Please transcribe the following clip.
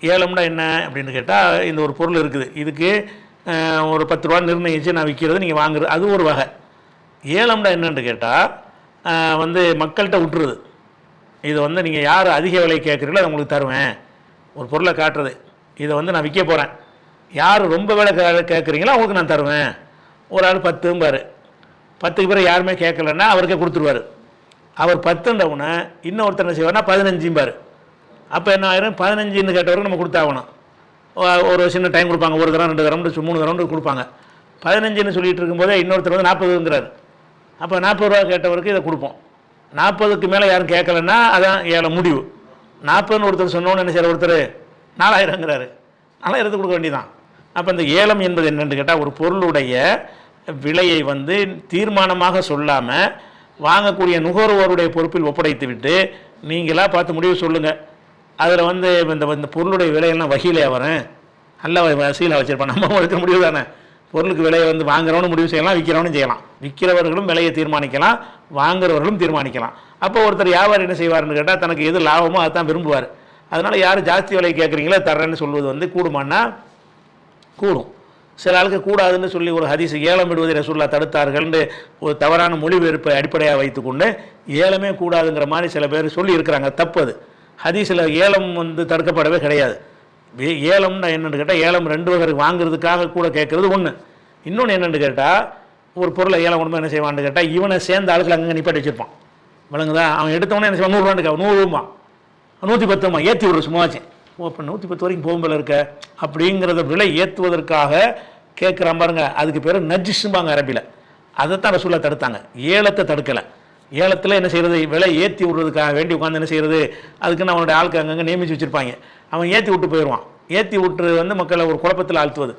ஏலம்னா என்ன அப்படின்னு கேட்டால் இந்த ஒரு பொருள் இருக்குது. இதுக்கு ஒரு பத்து ரூபா நிர்ணயித்து நான் விற்கிறது நீங்கள் வாங்குறது அது ஒரு வகை. ஏலம்னா என்னன்னு கேட்டால் வந்து மக்கள்கிட்ட விட்டுருது இது வந்து நீங்கள் யார் அதிக விலை கேட்குறீங்களோ அதை உங்களுக்கு தருவேன். ஒரு பொருளை காட்டுறது. இதை வந்து நான் விற்க போகிறேன் யார் ரொம்ப விலை கே- கேட்குறீங்களோ அவங்களுக்கு நான் தருவேன். ஒரு ஆள் பத்தும்பார். பத்துக்கு பேர் யாருமே கேட்கலன்னா அவருக்கே கொடுத்துருவாரு. அவர் பத்துன்றவுடனே இன்னொருத்தர் என்ன செய்வார்னா பதினஞ்சும்பார். அப்போ என்ன ஆயிரும்? பதினஞ்சுன்னு கேட்டவருக்கு நம்ம கொடுத்தாகணும். ஒரு சின்ன டைம் கொடுப்பாங்க. ஒரு தரம் ரெண்டு தரம் மூணு தரம் கொடுப்பாங்க. பதினஞ்சுன்னு சொல்லிட்டு இருக்கும்போதே இன்னொருத்தர் வந்து நாற்பதுங்கிறாரு அப்போ நாற்பது ரூபா கேட்டவருக்கு இதை கொடுப்போம். நாற்பதுக்கு மேலே யாரும் கேட்கலன்னா அதான் ஏழை முடிவு. நாற்பதுன்னு ஒருத்தர் சொன்னோன்னு என்ன செய்யற ஒருத்தர் நாலாயிரங்கிறாரு. நாலாயிரத்துக்கு கொடுக்க வேண்டியதான் அப்போ இந்த ஏலம் என்பது என்னென்னு கேட்டால் ஒரு பொருளுடைய விலையை வந்து தீர்மானமாக சொல்லாமல் வாங்கக்கூடிய நுகர்வோருடைய பொறுப்பில் ஒப்படைத்து விட்டு நீங்களாக பார்த்து முடிவு சொல்லுங்கள் அதில் வந்து இந்த இந்த பொருளுடைய விலையெல்லாம் வகையிலே வரேன் நல்ல வசதியில் வச்சிருப்பான். நம்ம எடுக்க முடிவு தானே. பொருளுக்கு விலையை வந்து வாங்குறவனும் முடிவு செய்யலாம் விற்கிறவனும் செய்யலாம். விற்கிறவர்களும் விலையை தீர்மானிக்கலாம் வாங்குறவர்களும் தீர்மானிக்கலாம். அப்போ ஒருத்தர் வியாபாரம் என்ன செய்வார்னு கேட்டால் தனக்கு எது லாபமோ அதான் விரும்புவார். அதனால் யார் ஜாஸ்தி விலை கேட்குறீங்களோ தர்றேன்னு சொல்வது வந்து கூடுமான்னா கூடும். சில ஆளுக்கு கூடாதுன்னு சொல்லி ஒரு ஹதீஸ் ஏலம் விடுவதை ரசூல்லா தடுத்தார்கள்னு ஒரு தவறான மொழிபெயர்ப்பை அடிப்படையாக வைத்துக்கொண்டு ஏலமே கூடாதுங்கிற மாதிரி சில பேர் சொல்லி இருக்கிறாங்க தப்பு அது. ஹதீஸில் ஏலம் வந்து தடுக்கப்படவே கிடையாது. வே- ஏலம்னா என்னென்னு கேட்டால் ஏலம் ரெண்டு வகை வாங்குறதுக்காக கூட கேட்குறது ஒன்று இன்னொன்று என்னென்னு கேட்டால் ஒரு பொருளை ஏலம் கொண்டு என்ன செய்வான்னு கேட்டால் இவனை சேர்ந்த ஆளுக்கு அங்கே நிப்பாட்டி வச்சுருப்பான். விளங்குதா? அவன் எடுத்தவொடனே என்ன செய்வான்? நூறுரூவான்னு நூறுரூவா நூற்றி பத்துமா ஏற்றி விடுற சும்மாச்சு ஓ இப்போ நூற்றி பத்து வரைக்கும் போகும்போல இருக்க. அப்படிங்கிறத விலை ஏற்றுவதற்காக கேட்குறான் பாருங்க. அதுக்கு பேர் நஜிஷும்பாங்க அரபியில். அதைத்தான் ரசூலா தடுத்தாங்க. ஏலத்தை தடுக்கலை. ஏலத்தில் என்ன செய்கிறது விலை ஏற்றி விடுறதுக்காக வேண்டி உட்காந்து என்ன செய்கிறது அதுக்குன்னு அவனுடைய ஆளுக்கு அங்கங்கே நியமிச்சு வச்சுருப்பாங்க. அவன் ஏற்றி விட்டு போயிடுவான். ஏற்றி விட்டு வந்து மக்களை ஒரு குழப்பத்தில் ஆழ்த்துவது.